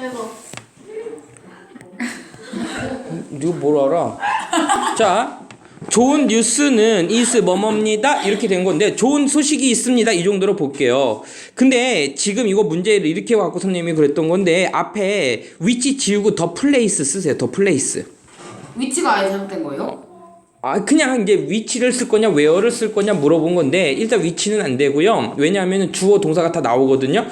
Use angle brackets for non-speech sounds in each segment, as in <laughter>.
대박. 누구 뭘 알아? 자, 좋은 뉴스는 is 뭐뭐입니다. 이렇게 된 건데 좋은 소식이 있습니다. 이 정도로 볼게요. 근데 지금 이거 문제를 이렇게 갖고 선생님이 그랬던 건데 앞에 위치 지우고 더 플레이스 쓰세요. 더 플레이스. 위치가 아예 잘못된 거예요? 아 그냥 이제 위치를 쓸 거냐 where를 쓸 거냐 물어본 건데 일단 위치는 안 되고요 왜냐하면 주어 동사가 다 나오거든요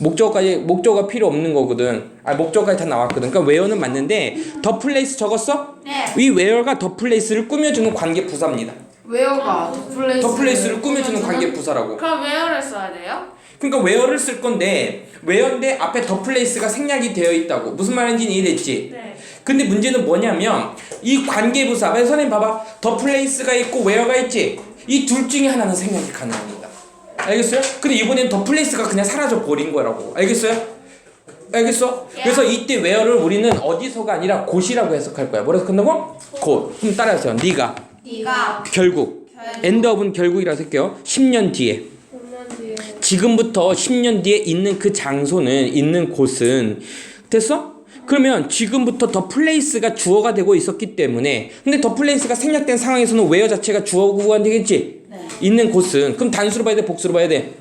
목적어까지 목적어가 필요 없는 거거든 아 목적어까지 다 나왔거든 그러니까 where는 맞는데 더 플레이스 적었어? 네. 이 where가 더 플레이스를 꾸며주는 관계 부사입니다 웨어가 더 플레이스 더 플레이스를 꾸며주는 관계 부사라고 그럼 where를 써야 돼요? 그러니까 where를 쓸 건데 where인데 앞에 더 플레이스가 생략이 되어 있다고 무슨 말인지 이해됐지? 네. 근데 문제는 뭐냐면 이 관계부사 왜 선생님 봐봐. 더 플레이스가 있고 웨어가 있지? 이 둘 중에 하나는 생략이 가능합니다. 알겠어요? 근데 이번엔 더 플레이스가 그냥 사라져 버린 거라고. 알겠어요? 알겠어? 그래서 이때 웨어를 우리는 어디서가 아니라 곳이라고 해석할 거야. 뭐라서 끝나고? 곳. 그럼 따라하세요. 네가. 네가. 결국. 엔드업은 결국이라고 할게요. 10년 뒤에. 몇년 뒤에. 지금부터 10년 뒤에 있는 그 장소는 있는 곳은. 됐어? 그러면 지금부터 더 플레이스가 주어가 되고 있었기 때문에 근데 더 플레이스가 생략된 상황에서는 웨어 자체가 주어가 되겠지? 네. 있는 곳은 그럼 단수로 봐야 돼 복수로 봐야 돼?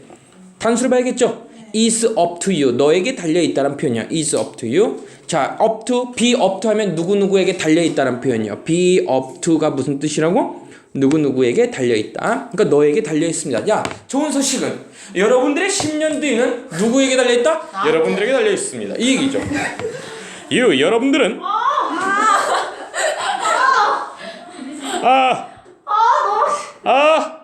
단수로 봐야겠죠? is up to you 너에게 달려 있다는 표현이야 is up to you 자 up to be up to 하면 누구누구에게 달려 있다는 표현이요 be up to가 무슨 뜻이라고? 누구누구에게 달려 있다 그러니까 너에게 달려 있습니다 야 좋은 소식은 여러분들의 10년 뒤는 누구에게 달려 있다? 나한테. 여러분들에게 달려 있습니다 이 얘기죠 <laughs> 유 여러분들은 아 아,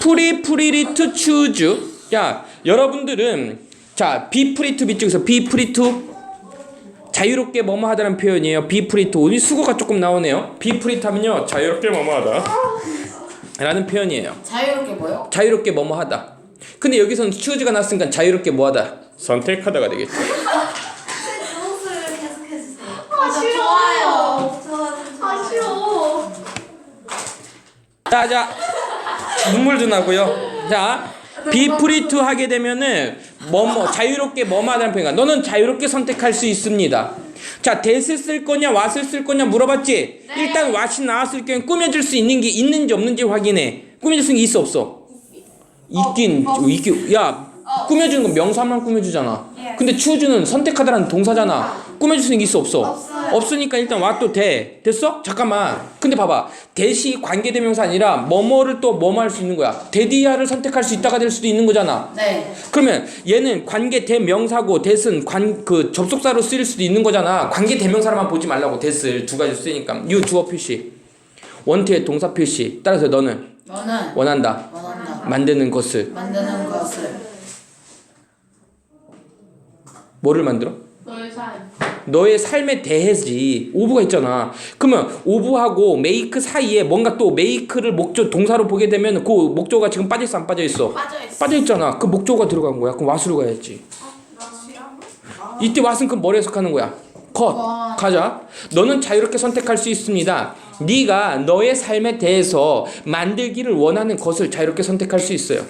프리 프리리 투 추즈. 야, 여러분들은 자, 비 프리 투 비쪽에서 비 프리 투 자유롭게 뭐뭐 하다는 표현이에요. 비 프리 투. 우리 수거가 조금 나오네요. 비 프리 투 하면요. 자유롭게 뭐뭐 하다. 라는 표현이에요. 자유롭게 뭐요? 자유롭게 뭐뭐 하다. 근데 여기서는 추즈가 나왔으니까 자유롭게 뭐 하다. 선택하다가 되겠죠. 자, 자. 눈물도 나고요. 자, 비 프리 투 하게 되면은 뭐 뭐 자유롭게 뭐뭐 하다는 표현이야. 너는 자유롭게 선택할 수 있습니다. 자, 대스 쓸 거냐, 왓을 쓸 거냐 물어봤지? 일단 왓이 나왔을 경우 꾸며줄 수 있는 게 있는지 없는지 확인해. 꾸며줄 수 있는 게 있어 없어? 있긴 있긴 야 꾸며주는 건 명사만 꾸며주잖아. 근데 추주는 선택하다라는 동사잖아. 꾸며줄 수 있는 게 있어 없어? 없어요. 없으니까 일단 왓도 돼. 됐어? 잠깐만. 근데 봐봐. 대시 관계대명사 아니라 뭐뭐를 또 뭐뭐 할 수 있는 거야. 대디야를 선택할 수 있다가 될 수도 있는 거잖아. 네. 그러면 얘는 관계 대명사고 대은 관 그 접속사로 쓰일 수도 있는 거잖아. 관계 대명사로만 보지 말라고 대을 두 가지 쓰니까. 유 주어 표시. 원트의 동사 표시. 따라서 너는 너는 원한다. 원한다. 만드는 것을 만드는 것을 뭐를 만들어? 너의 삶. 너의 삶에 대해지 오브가 있잖아. 그러면 오브하고 메이크 사이에 뭔가 또 메이크를 목적 동사로 보게 되면 그 목적어가 지금 빠져 있어 안 빠져 있어? 빠져 있어. 빠져 있잖아. 그 목적어가 들어간 거야. 그럼 왓으로 가야지. 이때 왓은 그럼 뭘 해석하는 거야? 컷. 와. 가자. 너는 자유롭게 선택할 수 있습니다. 네가 너의 삶에 대해서 만들기를 원하는 것을 자유롭게 선택할 수 있어요.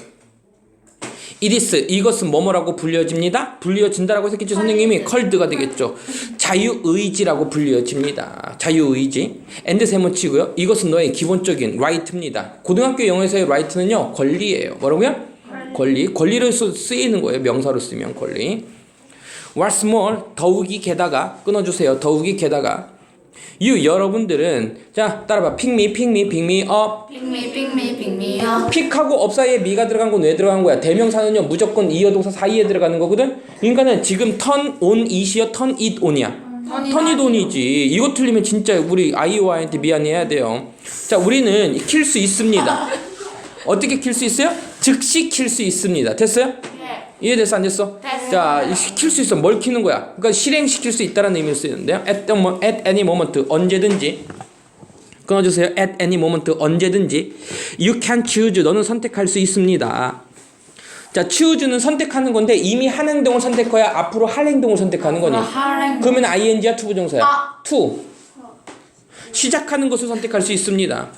이디스 이것은 뭐뭐라고 불려집니다. 불려진다라고 했겠죠 선생님이 컬드가 되겠죠. 자유의지라고 불려집니다. 자유의지. 엔드 세모치고요. 이것은 너의 기본적인 라이트입니다. 고등학교 영어에서의 라이트는요 권리예요. 뭐라고요? 권리. 권리로 쓰- 쓰이는 거예요. 명사로 쓰면 권리. What's more 더욱이 게다가 끊어주세요. 더욱이 게다가 you 여러분들은 자 따라봐 픽미 픽미 픽미 업 핑미 핑미 핑미요. 픽하고 업 사이에 미가 들어간 건 왜 들어간 거야? 대명사는요 무조건 이어동사 사이에 들어가는 거거든. 그러니까는 지금 턴온 이시여 턴잇 온이야. 턴잇 온이지. 이거 틀리면 진짜 우리 아이오아이한테 미안해야 돼요. 자 우리는 킬 수 있습니다. <laughs> 어떻게 킬 수 있어요? 즉시 킬 수 있습니다. 됐어요? 네. 이해됐어 안 됐어? 됐어요. 자킬수 있어 뭘 키는 거야? 그러니까 실행시킬 수 있다는 의미로 쓰이는데요. At, the, at any moment 언제든지 끊어주세요. At any moment 언제든지 You can choose 너는 선택할 수 있습니다. 자 choose는 선택하는 건데 이미 한 행동을 선택해야 앞으로 할 행동을 선택하는 거니. 하랭 그러면 ing야 to 부정사야. 아. to 시작하는 것을 선택할 수 있습니다.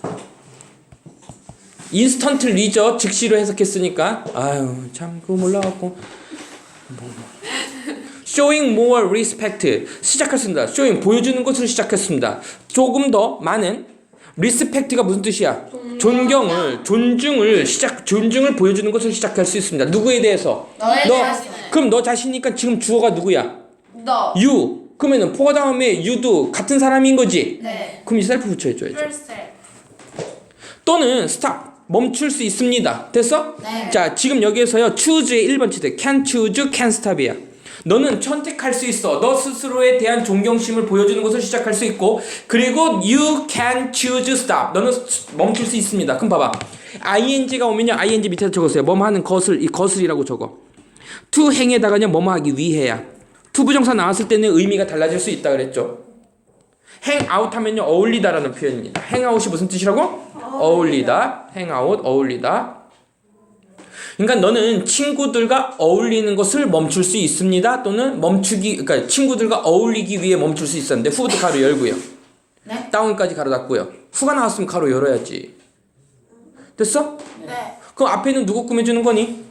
인스턴트 리저 즉시로 해석했으니까 아유 참 그거 몰라갖고 뭐, showing more respect 시작했습니다. showing 보여주는 것을 시작했습니다. 조금 더 많은 respect가 무슨 뜻이야? 존경 을 존중을 시작 존중을 보여주는 것을 시작할 수 있습니다. 누구에 대해서? 너의 너 자신. 그럼 너 자신이니까 지금 주어가 누구야? 너. you 그러면은 for 다음에 you도 같은 사람인 거지. 네. 그럼 이 셀프 붙여줘야죠. first 또는 stop 멈출 수 있습니다. 됐어? 네. 자 지금 여기에서요 choose의 1번 치대 can choose can stop이야. 너는 선택할 수 있어. 너 스스로에 대한 존경심을 보여주는 것을 시작할 수 있고 그리고 you can choose stop. 너는 스- 멈출 수 있습니다. 그럼 봐봐. ing가 오면요 ing 밑에 적었어요. 뭐뭐 하는 것을 이 것을이라고 적어. to 행에다가요 뭐뭐 하기 위해야. to 부정사 나왔을 때는 의미가 달라질 수 있다 그랬죠. 행아웃 하면요 어울리다라는 표현입니다. 행아웃이 무슨 뜻이라고? 어울리다. 행아웃 어울리다. 그러니까 너는 친구들과 어울리는 것을 멈출 수 있습니다. 또는 멈추기 그러니까 친구들과 어울리기 위해 멈출 수 있었는데 후부터 가로 열고요. 네. 다운까지 가로 닫고요. 후가 나왔으면 가로 열어야지. 됐어? 네. 그럼 앞에는 누구 꾸며주는 거니?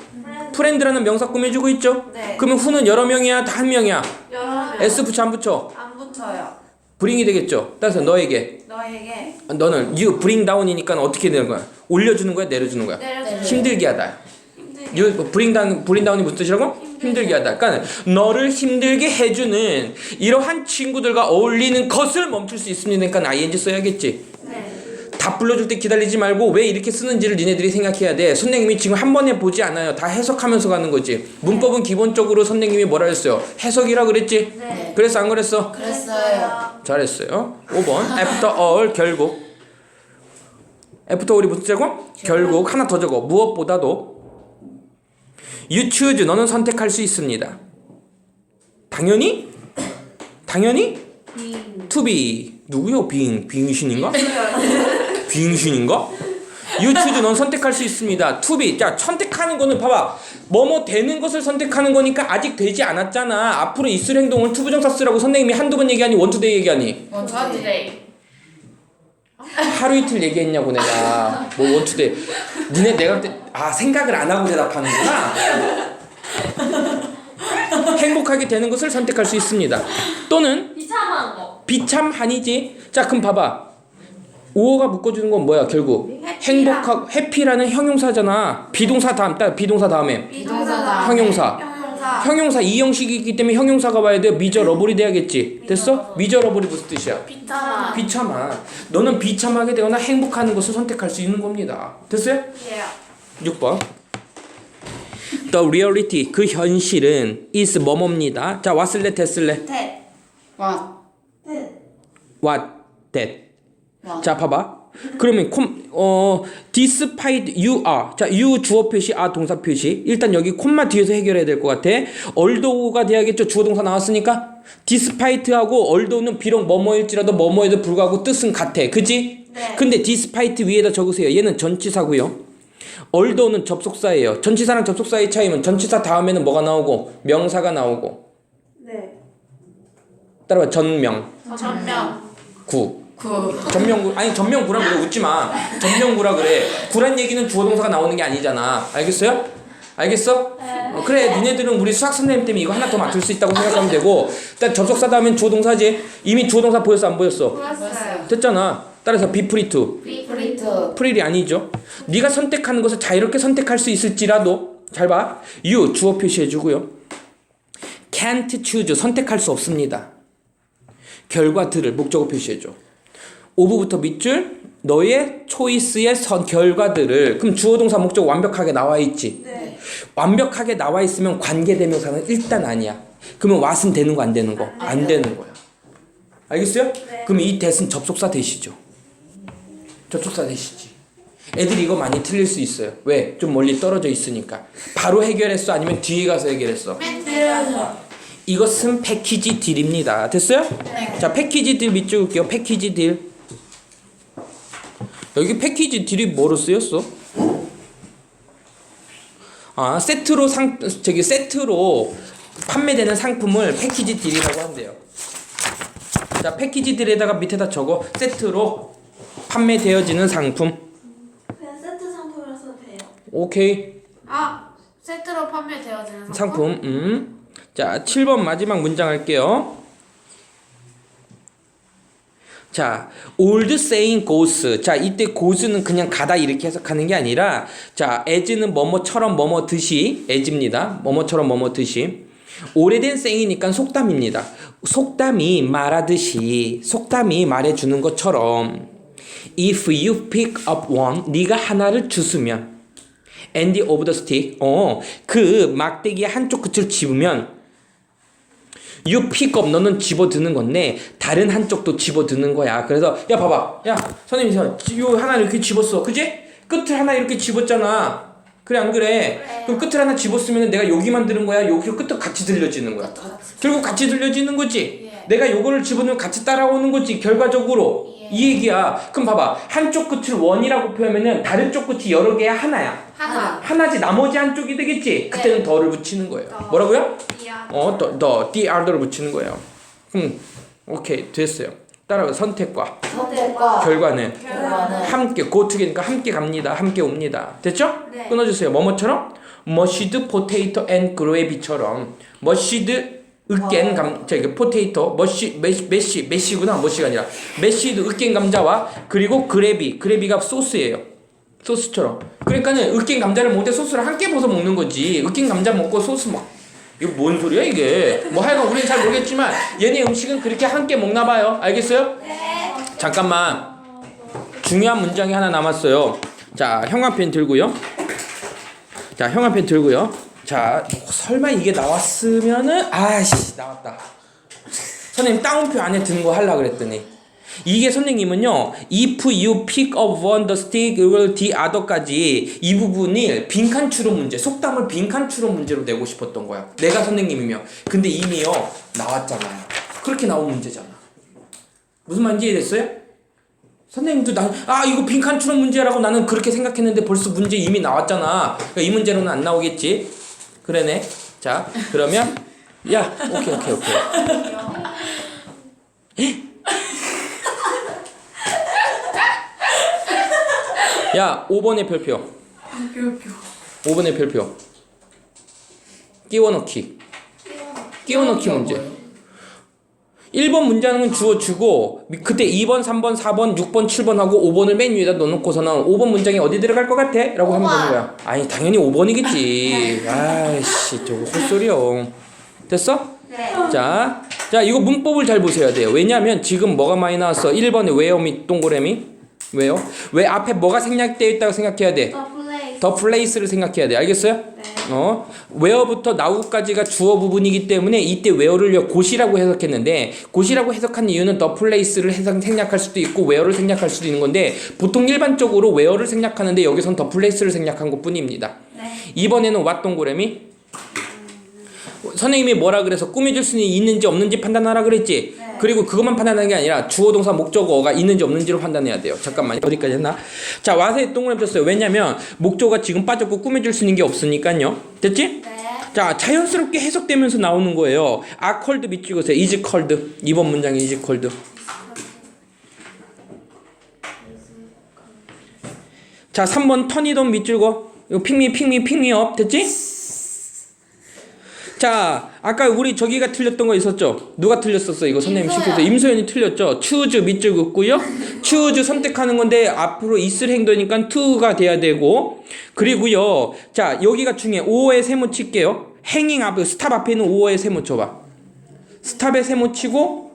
프렌드 라는 명사 꾸며주고 있죠? 네. 그러면 후는 여러 명이야, 다한 명이야. 여러 명. S 붙여 안 붙여? 안 붙어요. 브링이 되겠죠. 따라서 너에게 너에게 너는 you bring down이니까 어떻게 되는 거야? 올려주는 거야, 내려주는 거야? 내려주는 힘들게 하다. 힘들게. you bring down, bring down이 무슨 뜻이라고? 힘들게 하다. 그러니까 너를 힘들게 해주는 이러한 친구들과 어울리는 것을 멈출 수 있습니다. 그러니까 ing 써야겠지. 네. 답 불러줄 때 기다리지 말고 왜 이렇게 쓰는지를 니네들이 생각해야 돼. 선생님이 지금 한 번에 보지 않아요. 다 해석하면서 가는 거지. 문법은 기본적으로 선생님이 뭐라 했어요? 해석이라 그랬지? 네. 그래서 안 그랬어? 그랬어요. 잘했어요. 5번 after all 결국 after all이 무슨 뜻이고? 결국 하나 더 적어. 무엇보다도 you choose 너는 선택할 수 있습니다. 당연히? 당연히? to be 누구요? 빙 빙신인가? 빙신인가? choose 넌 선택할 수 있습니다. be. 자 선택하는 거는 봐봐. 뭐뭐 되는 것을 선택하는 거니까 아직 되지 않았잖아. 앞으로 있을 행동을 to 부정사 쓰라고 선생님이 한두 번 얘기하니 원투데이 얘기하니? 원투데이. 하루 이틀 얘기했냐고 내가. 뭐 원투데이 니네 내가 그때 아 생각을 안 하고 대답하는구나. 행복하게 되는 것을 선택할 수 있습니다. 또는 비참한 거. 비참한이지. 자 그럼 봐봐 5어가 묶어주는 건 뭐야 결국 행복하고 해피라는 형용사잖아 비동사 다음 따 비동사 다음에 비동사다. 형용사 형용사. 형용사 이 형식이기 때문에 형용사가 와야 돼요 미저러블이 돼야겠지 됐어? 미저러블이 무슨 뜻이야? 비타마. 비참한 너는 비참하게 되거나 행복하는 것을 선택할 수 있는 겁니다. 됐어요? 예. 6번 The reality 그 현실은 is 뭐뭐입니다. 자 왔을래 됐을래 대. what that 와. 자 봐봐. 그러면 콤, 어 despite you are. 자 you 주어 표시 are 동사 표시. 일단 여기 콤마 뒤에서 해결해야 될 것 같아. although가 돼야겠죠? 주어 동사 나왔으니까. despite하고 although는 비록 뭐뭐일지라도 뭐뭐에도 불구하고 뜻은 같아. 그지? 네. 근데 despite 위에다 적으세요. 얘는 전치사고요. although는 접속사예요. 전치사랑 접속사의 차이는 전치사 다음에는 뭐가 나오고? 명사가 나오고. 네. 따라봐 전명. 전명. 구 구. 전명구 아니 전명구라 그래 웃지 마. 전명구라 그래. 구란 얘기는 주어 동사가 나오는 게 아니잖아. 알겠어요? 알겠어? 어, 그래 니네들은 우리 수학 선생님 때문에 이거 하나 더 맞출 수 있다고 생각하면 되고. 일단 접속사 다음엔 주어 동사지. 이미 주어 동사 보였어 안 보였어? 보였어요. 됐잖아. 따라서 be free to 프리트. 프릴이 아니죠. 네가 선택하는 것을 자유롭게 선택할 수 있을지라도. 잘 봐. you 주어 표시해 주고요. Can't choose. 선택할 수 없습니다. 결과들을 목적어 표시해 줘 오브부터 밑줄 너의 초이스의 선 결과들을 그럼 주어 동사 목적 완벽하게 나와 있지 네. 완벽하게 나와 있으면 관계 대명사는 일단 아니야 그러면 what은 되는 거 안 되는 거안 되는 거야 알겠어요? 네. 그럼 이 대신 접속사 대시죠 접속사 대시지 애들이 이거 많이 틀릴 수 있어요 왜? 좀 멀리 떨어져 있으니까 바로 해결했어 아니면 뒤에 가서 해결했어. 이것은 패키지 딜입니다. 됐어요? 네. 자, 패키지 딜 밑줄 볼게요. 패키지 딜. 여기 패키지 딜이 뭐로 쓰였어? 아, 세트로 상 저기 세트로 판매되는 상품을 패키지 딜이라고 한대요. 자, 패키지 딜에다가 밑에다 적어. 세트로 판매되어지는 상품. 그냥 세트 상품이라 서 돼요. 오케이. 아 세트로 판매되어지는 상품. 음. 자, 7번 마지막 문장 할게요. 자, old saying goes. 자, 이때 goes는 그냥 가다 이렇게 해석하는 게 아니라 자, as는 뭐뭐처럼 뭐뭐 듯이 as입니다. 뭐뭐처럼 뭐뭐 듯이. 오래된 saying이니까 속담입니다. 속담이 말하듯이 속담이 말해주는 것처럼 if you pick up one 네가 하나를 주스면 end of the stick 어, 그 막대기의 한쪽 끝을 집으면 you pick up 너는 집어드는 건데 다른 한쪽도 집어드는 거야. 그래서 야 봐봐, 야 선생님 요 하나 이렇게 집었어, 그지? 끝을 하나 이렇게 집었잖아. 그래 안 그래? 그럼 끝을 하나 집었으면 내가 여기만 들은 거야. 여기 끝도 같이 들려지는 거야. 결국 같이 들려지는 거지. 내가 요거를 집어넣으면 같이 따라오는 거지. 결과적으로 이 얘기야. 그럼 봐봐, 한쪽 끝을 원이라고 표현하면은 다른 쪽 끝이 여러 개야 하나야. 하나. 하나지 나머지 한쪽이 되겠지. 그때는 더를 붙이는 거예요. 뭐라고요? 어, 더, 더, the other를 붙이는 거예요. 음, 오케이, 됐어요. 따라가 선택과 선택과 결과는 결과는 함께, 고투기니까 함께 갑니다. 함께 옵니다. 됐죠? 네. 끊어주세요. 뭐뭐처럼? 머시드 포테이토 앤 그레이비처럼 머시드 으깬 감, 저기 포테이토, 머시, 메시, 메시, 메시구나, 머시가 아니라 메시드 으깬 감자와 그리고 그레비, 그레비가 소스예요. 소스처럼. 그러니까는 으깬 감자를 먹을 때 소스를 함께 벗어 먹는 거지. 으깬 감자 먹고 소스 먹. 이거 뭔 소리야 이게? 뭐 하여간 우리는 잘 모르겠지만 얘네 음식은 그렇게 함께 먹나 봐요. 알겠어요? 잠깐만. 중요한 문장이 하나 남았어요. 자, 형광펜 들고요. 자, 형광펜 들고요. 자, 설마 이게 나왔으면은 아씨 나왔다. 선생님 따옴표 안에 든 거 하려 그랬더니 이게 선생님은요 if you pick up one the stick will the other까지 이 부분이 빈칸 추론 문제 속담을 빈칸 추론 문제로 내고 싶었던 거야 내가 선생님이면 근데 이미요 나왔잖아요 그렇게 나온 문제잖아 무슨 말인지 이해됐어요? 선생님도 난, 아, 이거 빈칸 추론 문제라고 나는 그렇게 생각했는데 벌써 문제 이미 나왔잖아. 그러니까 이 문제로는 안 나오겠지? 그러네. 자, 그러면, 야, 오케이, 오케이, 오케이. 야, 5번의 별표. 별표. 5번의 별표. 끼워 넣기. 끼워 넣기 문제. 1번 문장은 주어 주고 그때 2번, 3번, 4번, 6번, 7번 하고 5번을 맨 위에다 넣어놓고서는 5번 문장이 어디 들어갈 것 같아? 라고 하면 되는 거야. 아니 당연히 5번이겠지. <laughs> 아이씨 저거 헛소리요. 됐어? 네. 자, 자 이거 문법을 잘 보셔야 돼요. 왜냐하면 지금 뭐가 많이 나왔어? 1번에 왜요 및 동그라미? 왜요? 왜 앞에 뭐가 생략되어 있다고 생각해야 돼? 더 플레이스. 더 플레이스를 생각해야 돼. 알겠어요? 네. 어, where부터 now까지가 주어 부분이기 때문에 이때 where를 곳이라고 해석했는데 곳이라고 해석한 이유는 the place를 해석, 생략할 수도 있고 where를 생략할 수도 있는 건데 보통 일반적으로 where를 생략하는데 여기선 the place를 생략한 것뿐입니다. 네. 이번에는 what 동그라미? 선생님이 뭐라 그래서 꾸며줄 수는 있는지 없는지 판단하라 그랬지. 네. 그리고 그것만 판단하는 게 아니라 주어 동사 목적어가 있는지 없는지로 판단해야 돼요. 잠깐만 어디까지 했나? 자 와서 동그라미 쳤어요. 왜냐면 목적어가 지금 빠졌고 꾸며줄 수 있는 게 없으니까요. 됐지? 네. 자 자연스럽게 해석되면서 나오는 거예요. are cold 밑 찍으세요. is cold. 이번 문장이 is cold. 자 3번 턴이던 밑 줄고 이거 핑미 핑미 핑미 업 됐지? 자 아까 우리 저기가 틀렸던 거 있었죠? 누가 틀렸었어 이거 선생님 임소연. 시켜서 임소연이 틀렸죠? choose 밑줄 긋고요 choose 선택하는 건데 앞으로 있을 행동이니까 to가 돼야 되고 그리고요 자 여기가 중요해 5호에 세모 칠게요 행잉 앞에 스탑 앞에 있는 5호에 세모 쳐 봐 스탑에 세모 치고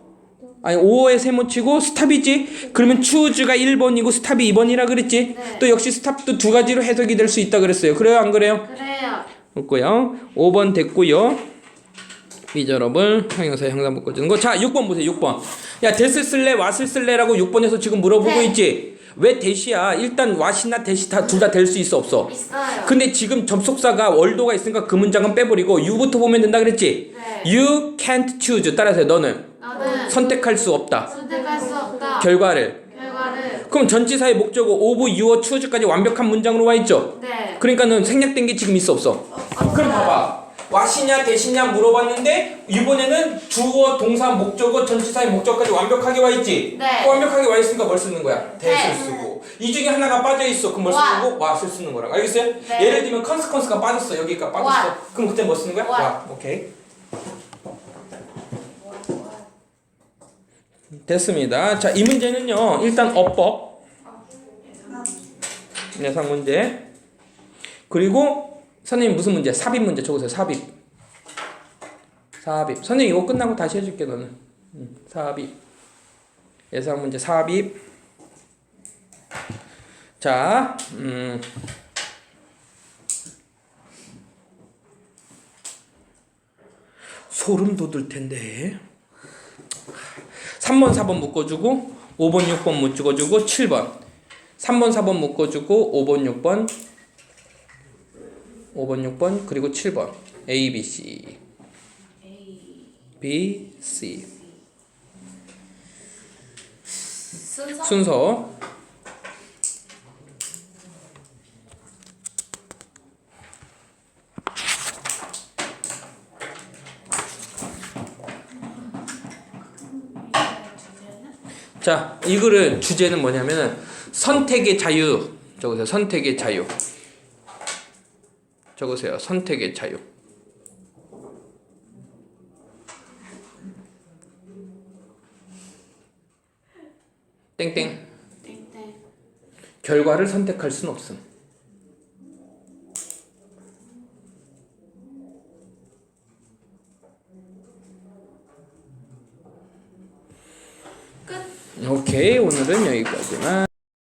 아니 5호에 세모 치고 스탑이지 그러면 추즈가 1번이고 스탑이 2번이라 그랬지 네. 또 역시 스탑도 두 가지로 해석이 될 수 있다 그랬어요 그래요 안 그래요? 그래요. 없고요. 5번 됐고요. 미저러블 형용사 형상 묶어주는 거 자 6번 보세요 6번. 야 됐을 쓸래 왔을 쓸래라고 6번에서 지금 물어보고 네. 있지? 왜 대시야? 일단 왓이나 대시 다 둘 다 될 수 있어 없어? 있어요. 근데 지금 접속사가 월도가 있으니까 그 문장은 빼버리고 you부터 보면 된다 그랬지? 네. you can't choose. 따라서 너는. 너는 선택할 수 없다. 선택할 수 없다. 결과를. 결과를. 그럼 전치사의 목적어 of, your, choose까지 완벽한 문장으로 와 있죠? 네. 그러니까는 생략된 게 지금 있어 없어 그럼 봐봐. 와시냐 대시냐 물어봤는데 이번에는 주어, 동사, 목적어, 전치사의 목적까지 완벽하게 와 있지? 네. 완벽하게 와 있으니까 뭘 쓰는 거야? 대를 네. 쓰고 이 중에 하나가 빠져 있어 그럼 뭘 쓰는 거? 와를 쓰는 거랑 알겠어요? 네. 예를 들면 컨스컨스가 빠졌어 여기가 빠졌어 와. 그럼 그때 뭐 쓰는 거야? 와, 와. 오케이 됐습니다 자 이 문제는요 일단 어법 아, 네. 네, 예상 문제 그리고 선생님 무슨 문제? 삽입 문제 적으세요. 삽입. 삽입. 선생님 이거 끝나고 다시 해줄게 너는. 음, 삽입. 예상 문제 삽입. 자, 음. 소름 돋을 텐데. 3번, 4번 묶어주고 5번, 6번 묶어주고 7번. 3번, 4번 묶어주고 5번, 6번 5번, 6번 그리고 7번. A, B, C. B, C. 순서. 순서. 자, 이 글은 주제는 뭐냐면은 선택의 자유. 적으세요. 선택의 자유. 적으세요. 선택의 자유. 땡땡. 땡땡. 결과를 선택할 수는 없음. 끝. 오케이 오늘은 여기까지만.